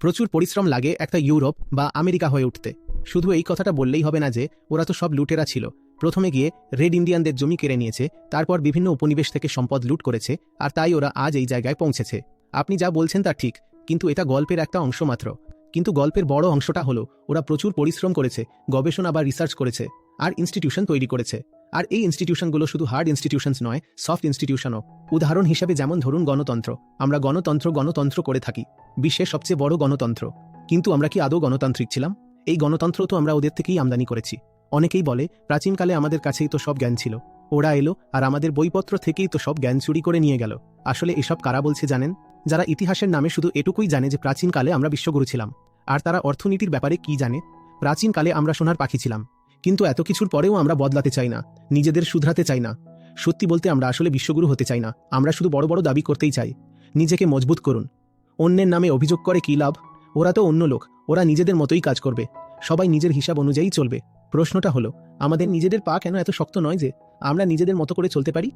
প্রচুর পরিশ্রম লাগে একটা ইউরোপ বা আমেরিকা হয়ে উঠতে। শুধু এই কথাটা বললেই হবে না যে, ওরা তো সব লুটেরা ছিল। প্রথমে গিয়ে রেড ইন্ডিয়ানদের জমি কেড়ে নিয়েছে, তারপর বিভিন্ন উপনিবেশ থেকে সম্পদ লুট করেছে, আর তাই ওরা আজ এই জায়গায় পৌঁছেছে। আপনি যা বলছেন তা ঠিক, কিন্তু এটা গল্পের একটা অংশ মাত্র। কিন্তু গল্পের বড় অংশটা হলো, ওরা প্রচুর পরিশ্রম করেছে, গবেষণা বা রিসার্চ করেছে, আর ইনস্টিটিউশন তৈরি করেছে। আর এই ইনস্টিটিউশনগুলো শুধু হার্ড ইনস্টিটিউশনস নয় সফট ইনস্টিটিউশনও উদাহরণ হিসাবে যেমন ধরুন গণতন্ত্র, আমরা গণতন্ত্র গণতন্ত্র করে থাকি, বিশ্বের সবচেয়ে বড় গণতন্ত্র। কিন্তু আমরা কি আদৌ গণতান্ত্রিক ছিলাম? এই গণতন্ত্র তো আমরা ওদের থেকেই আমদানি করেছি। অনেকেই বলে, প্রাচীনকালে আমাদের কাছেই তো সব জ্ঞান ছিল। ওরা এলো আর আমাদের বইপত্র থেকেই তো সব জ্ঞান চুরি করে নিয়ে গেল। আসলে এসব কারা বলছে জানেন? যারা ইতিহাসের নামে শুধু এটুকুই জানে যে প্রাচীনকালে আমরা বিশ্বগুরু ছিলাম। আর তারা অর্থনীতির ব্যাপারে কি জানে? প্রাচীনকালে আমরা সোনার পাখি ছিলাম। কিন্তু এত কিছুর পরেও আমরা বদলাতে চাই না, নিজেদের শুধরাতে চাই না। সত্যি বলতে আমরা আসলে বিশ্বগুরু হতে চাই না, আমরা শুধু বড় বড় দাবি করতেই চাই। নিজেকে মজবুত করুন। অন্যের নামে অভিযোগ করে কি লাভ? ওরা তো অন্য লোক, ওরা নিজেদের মতোই কাজ করবে। সবাই নিজের হিসাব অনুযায়ী চলবে। প্রশ্নটা হলো, আমাদের নিজেদের পা কেন এত শক্ত নয় যে আমরা নিজেদের মতো করে চলতে পারি?